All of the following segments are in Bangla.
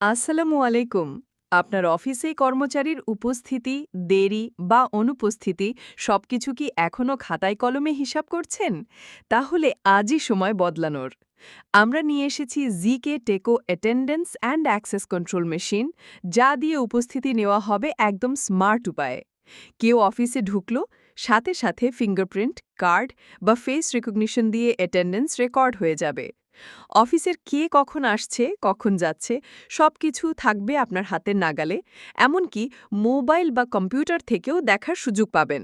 আসসালামু আলাইকুম। আপনার অফিসে কর্মচারীর উপস্থিতি, দেরি বা অনুপস্থিতি সবকিছু কি এখনও খাতায় কলমে হিসাব করছেন? তাহলে আজই সময় বদলানোর। আমরা নিয়ে এসেছি ZK Teco attendance and access control machine, যা দিয়ে উপস্থিতি নেওয়া হবে একদম স্মার্ট উপায়ে। কেউ অফিসে ঢুকল, সাথে সাথে ফিঙ্গারপ্রিন্ট, কার্ড বা ফেস রেকগনিশন দিয়ে অ্যাটেন্ডেন্স রেকর্ড হয়ে যাবে। অফিসের কে কখন আসছে, কখন যাচ্ছে সব কিছু থাকবে আপনার হাতের নাগালে, এমনকি মোবাইল বা কম্পিউটার থেকেও দেখার সুযোগ পাবেন।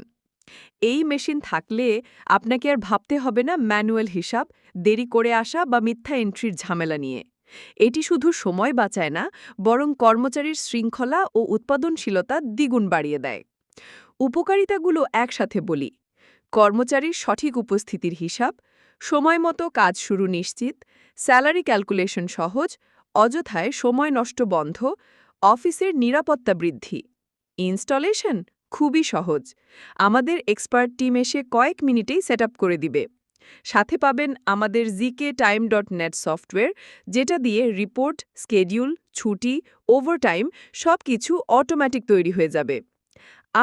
এই মেশিন থাকলে আপনাকে আর ভাবতে হবে না ম্যানুয়াল হিসাব, দেরি করে আসা বা মিথ্যা এন্ট্রির ঝামেলা নিয়ে। এটি শুধু সময় বাঁচায় না, বরং কর্মচারীর শৃঙ্খলা ও উৎপাদনশীলতা দ্বিগুণ বাড়িয়ে দেয়। উপকারিতাগুলো একসাথে বলি। কর্মচারীর সঠিক উপস্থিতির হিসাব সময় মতো কাজ শুরু নিশ্চিত, স্যালারি ক্যালকুলেশন সহজ, অযথায় সময় নষ্ট বন্ধ, অফিসের নিরাপত্তা বৃদ্ধি। ইনস্টলেশন খুবই সহজ। আমাদের এক্সপার্ট টিম এসে কয়েক মিনিটেই সেট করে দিবে। সাথে পাবেন আমাদের ZK time dot net software, যেটা দিয়ে রিপোর্ট, স্কেডিউল, ছুটি, ওভারটাইম সব কিছু অটোম্যাটিক তৈরি হয়ে যাবে।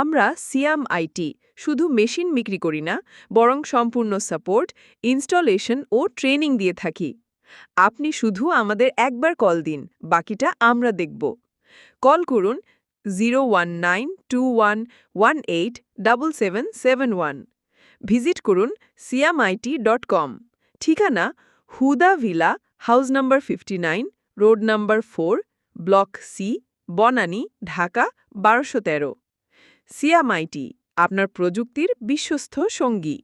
আমরা সিয়াম আইটি শুধু মেশিন বিক্রি করি না, বরং সম্পূর্ণ সাপোর্ট, ইনস্টলেশন ও ট্রেনিং দিয়ে থাকি। আপনি শুধু আমাদের একবার কল দিন, বাকিটা আমরা দেখব। কল করুন জিরো ভিজিট করুন সিয়ামআইটি ডট কম। ঠিকানা Huda villa, house number fifty road number four, block C, Banani, Dhaka, বারোশো তেরো। সিয়ামআইটি আপনার প্রযুক্তির বিশ্বস্ত সঙ্গী।